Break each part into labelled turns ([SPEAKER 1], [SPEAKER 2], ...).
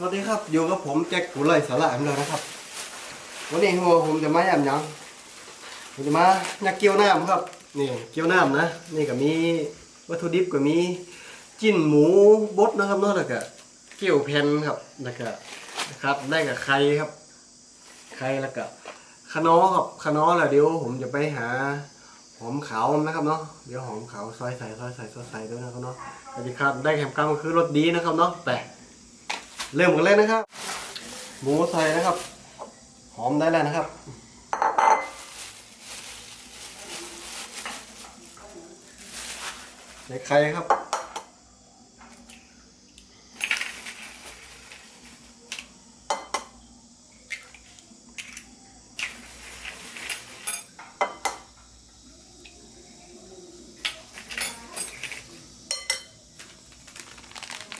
[SPEAKER 1] สวัสดีครับ อยู่กับผมแจ็คกูเลยสาระอันเลยนะครับ วันนี้ผมจะมาย่ำหยังผมจะมายักเกี๊ยวน้ำครับ นี่เกี๊ยวน้ำนะ นี่ก็มีวัตถุดิบก็มีจิ้นหมูบดนะครับเนาะแล้วก็เกี๊ยวแผ่นครับแล้วก็นะครับ ได้กับไข่ครับ ไข่แล้วก็ขนอครับขนอแล้วเดี๋ยวผมจะไปหาหอมขาวนะครับเนาะ เดี๋ยวหอมขาวซอยใส่ซอยใส่ซอยใส่ด้วยนะครับเนาะสวัสดีครับ ได้แคมกรรมคือรสดีนะครับเนาะแต่ เริ่มกันเลยนะครับ หมูใส่นะครับ หอมได้แล้วนะครับใส่ไข่ครับ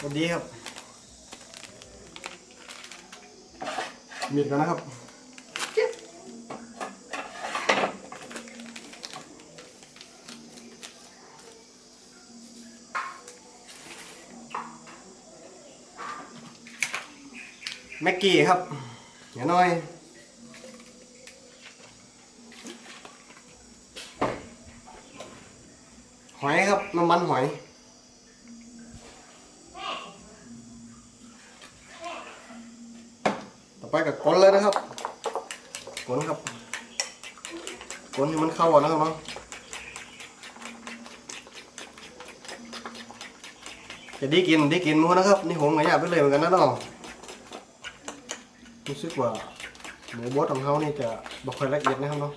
[SPEAKER 1] สวัสดีครับ มีดกันนะครับแม็กกี้ครับเดี๋ยวหน่อยหอยครับน้ำมันหอย ต่อ ไปกับก้นเลยนะครับก้นครับก้นให้มันเข้าอะนะครับเนาะจะได้กินได้กินมั้งนะครับ นี่ผมก็อยาไปเลยเหมือนกันนะเนาะรู้สึกว่าหมูบดของเขานี่จะบ่ค่อยละเอียดนะครับเนาะ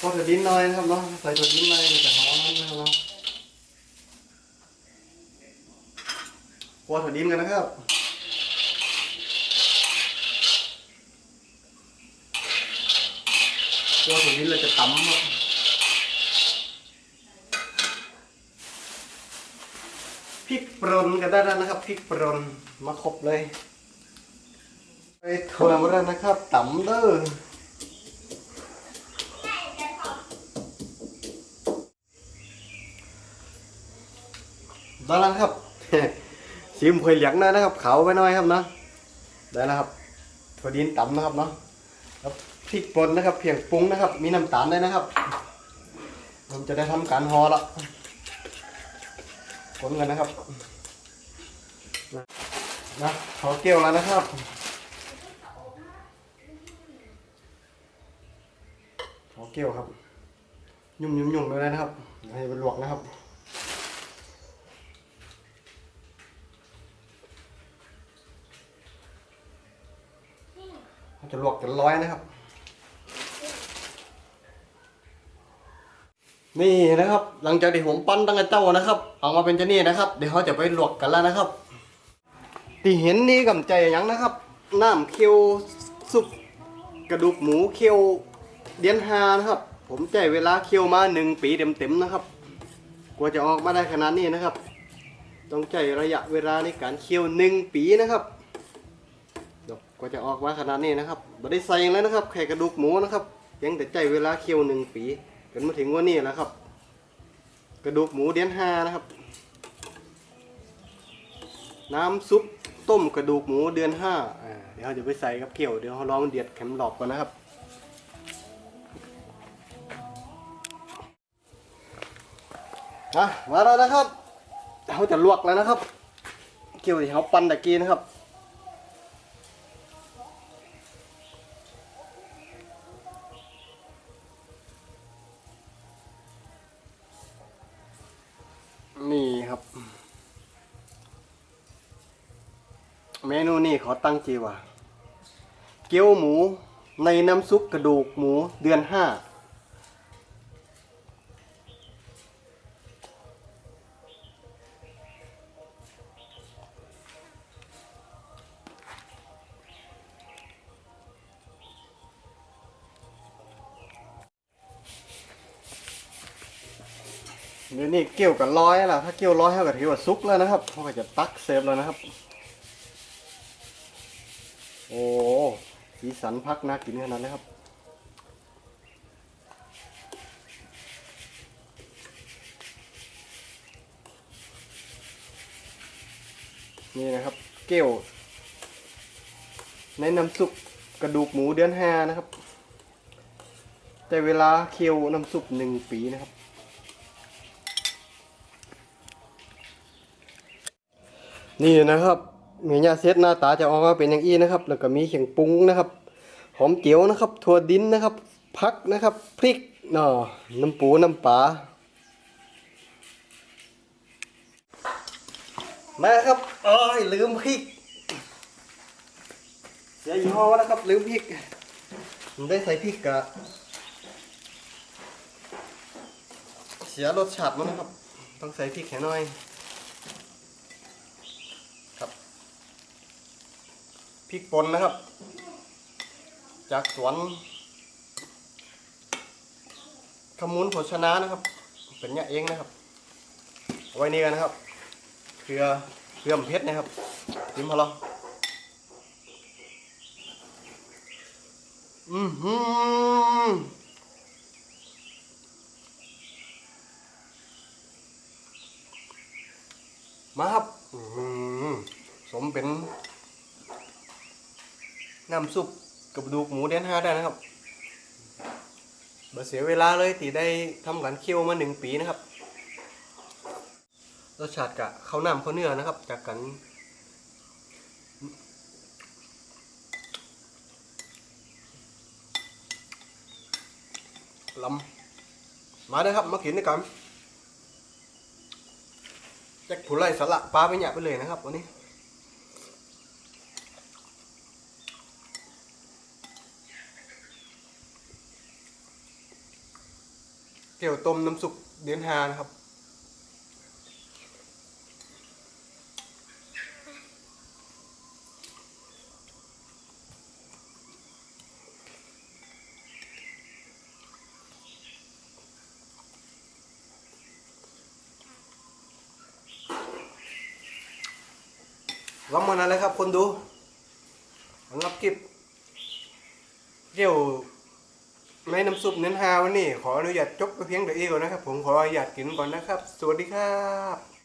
[SPEAKER 1] พอถั่ดินหน่อยนะครับเนาะใส่ถั่วดินน่อยจะหอมนะครับเนาะ กัวถั่วดินกันนะครับกัวถั่วดินเราจะตำครับพริกป่นกันได้แล้วนะครับพริกป่นมาครบเลยไปถั่วมาแล้วนะครับตำเด้อได้แล้วครับ ชิมเผยเหลียงหน่อยนะครับเขาไปหน่อยครับเนาะได้แล้วครับถั่วดินตำนะครับเนาะแล้วพริกป่นนะครับเพียงปรุงนะครับ มีน้ำตาลด้วยนะครับผมจะได้ทำการห่อละคนกันนะครับนะขอเกลียวแล้วนะครับขอเกลียวครับ ยุ่มยุ่มยุ่มเลยนะครับ ให้เป็นลวกนะครับ เขา จะลวกกันร้อยนะครับ นี่นะครับ หลังจากที่ผมปั้นตั้งแต่เจ้านะครับเอามาเป็นเจนี่นะครับ เดี๋ยวเขาจะไปลวกกันแล้วนะครับที่เห็นนี่กำใจยังนะครับน้ำเคียวซุปกระดูกหมูเคียวเดียนฮานะครับ ผมใจเวลาเคียวมาหนึ่งปีเต็มๆนะครับ กว่าจะออกมาได้ขนาดนี้นะครับ ต้องใจระยะเวลาในการเคี่ยวหนึ่งปีนะครับ กว่าจะออกมาขนาดนี้นะครับไม่ได้ใส่องแล้วนะครับแค่กระดูกหมูนะครับ ยังแต่ใจเวลาเคี่ยวหนึ่งปีจนมาถึงวันนี้แล้วครับ กระดูกหมูเดียนห้านะครับ น้ำซุปต้มกระดูกหมูเดือนห้าอ่าเดี๋ยวเราจะไปใส่กับเคี่ยวเดี๋ยวเราลองเดือดเข็มหลอบก่อนนะครับอะมาแล้วนะครับเราจะลวกแล้วนะครับเคี่ยวที่เขาปั้นตะกี้นะครับ นี่ครับ เมนูนี่ขอตั้งจีว่า เกี๊ยวหมูในน้ำซุปกระดูกหมูเดือนห้า เดี๋ยวนี้เกี่ยวกับร้อยแล้วถ้าเกี่ยวร้อยเท่ากับถือว่าซุกแล้วนะครับเขาก็จะตักเซฟแล้วนะครับ โอ้สีสันพักน่ากินขนาดนี้ครับนี่นะครับเกี๊ยวในน้ำซุปกระดูกหมูเดือนห้านะครับ แต่เวลาเคี่ยวน้ำซุปหนึ่งปีนะครับ นี่นะครับเมียาเซตหน้าตาจะออกมาเป็นอย่างอี้นะครับ แล้วก็มีเขียงปรุงนะครับหอมเจียวนะครับถั่วดินนะครับพักนะครับพริกเนาะน้ำปูน้ำปลามาครับโอ้ยลืมพริกเสียยี่ห้อนะครับลืมพริกผมได้ใส่พริกกะเสียรสชาติมันนะครับ ต้องใส่พริกแค่น้อย ครับ พริกป่นนะครับ จากสวนขมูลโภชนานะครับ เป็นเนี่ยเองนะครับไว้นี่กันนะครับเกลือเกลือมเพชรนะครับจิ้มพอลองอือหือมาครับสมเป็น น้ำซุปกับดูกหมูเดนห้าได้นะครับบ่เสียเวลาเลยตีได้ทำการเคี่ยวมาหนึ่งปีนะครับรสชาติกะข้าวน้ำข้าวเนื้อนะครับ จากกันลำมาเด้ครับมากินด้วยกันแจ็คผู้ไล่สละปลาไปหยาบไปเลยนะครับวันนี้ เกี่ยวต้มน้ำซุปเดือนหานะครับลองมานั่นเลยครับคนดูรับคลิปเกี่ยว ในน้ำซุปเน้นฮาวันนี้ขออนุญาตจบไปเพียงเดียวอีก่อนนะครับ ผมขออนุญาตกินก่อนนะครับ สวัสดีครับ